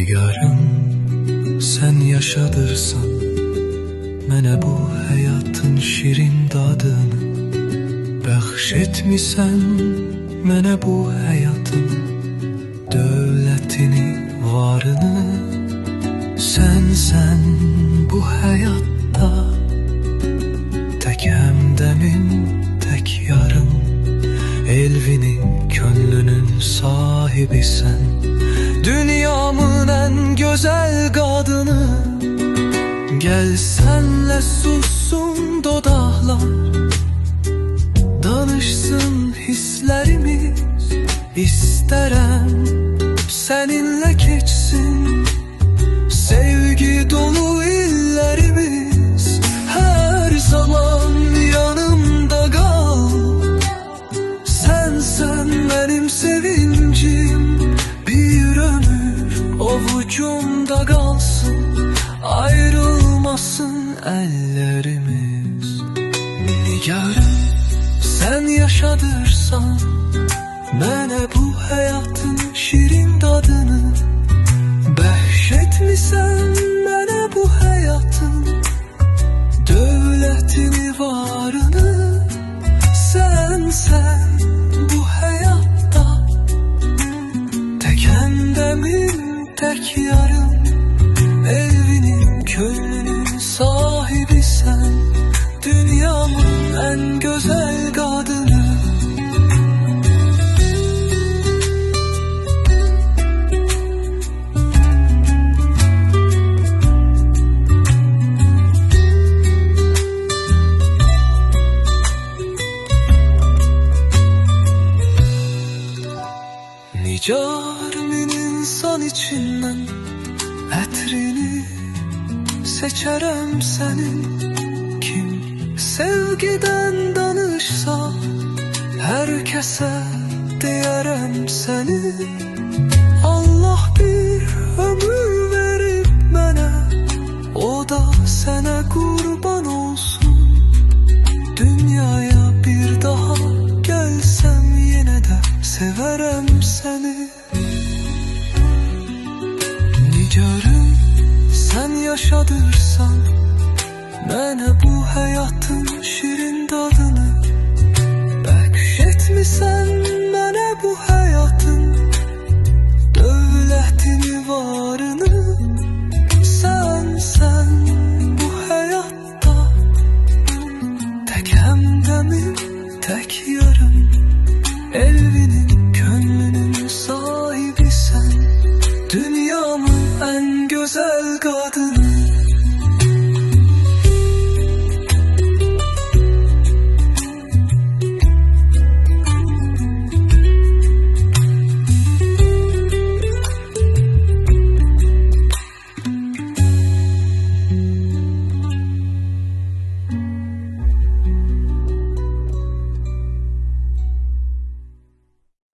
Nigarım sen yaşadırsan Mənə bu həyatın şirin dadını Bəxş etmisən mənə bu həyatın Dövlətini, varını Sən, sən bu həyatda Tək həmdəmin, tək yarım Elvinin, könlünün sahibisən Dünyamın en güzel kadını. Gel senle sussun dodaklar. Danışsın avucumda kalsın Ayrılmasın ellerimiz. Nigarım sen yaşadırsan Mənə bu həyatın şirin dadını Bəxş etmisən mənə bu həyatın Dövlətini, varını. Sən, sən bu həyatda Tek həmdəmin, tek yarım Evinin, könlünün sahibi sen. Dünyamın en güzel kadını. Nicarmin insan içinden Etrini seçerem senin. Kim sevgiden danışsa Herkese diyerem seni. Allah bir ömür verip bana O da sana kurban olsun. Dünyaya bir daha gelsem yine de severem seni Nigarım sen yaşadırsan Mənə bu həyatın şirin dadını Bəxş etmisən mənə bu həyatın Dövlətini, varını. Sən, sən bu həyatda Tək həmdəmin, tək güzel kadın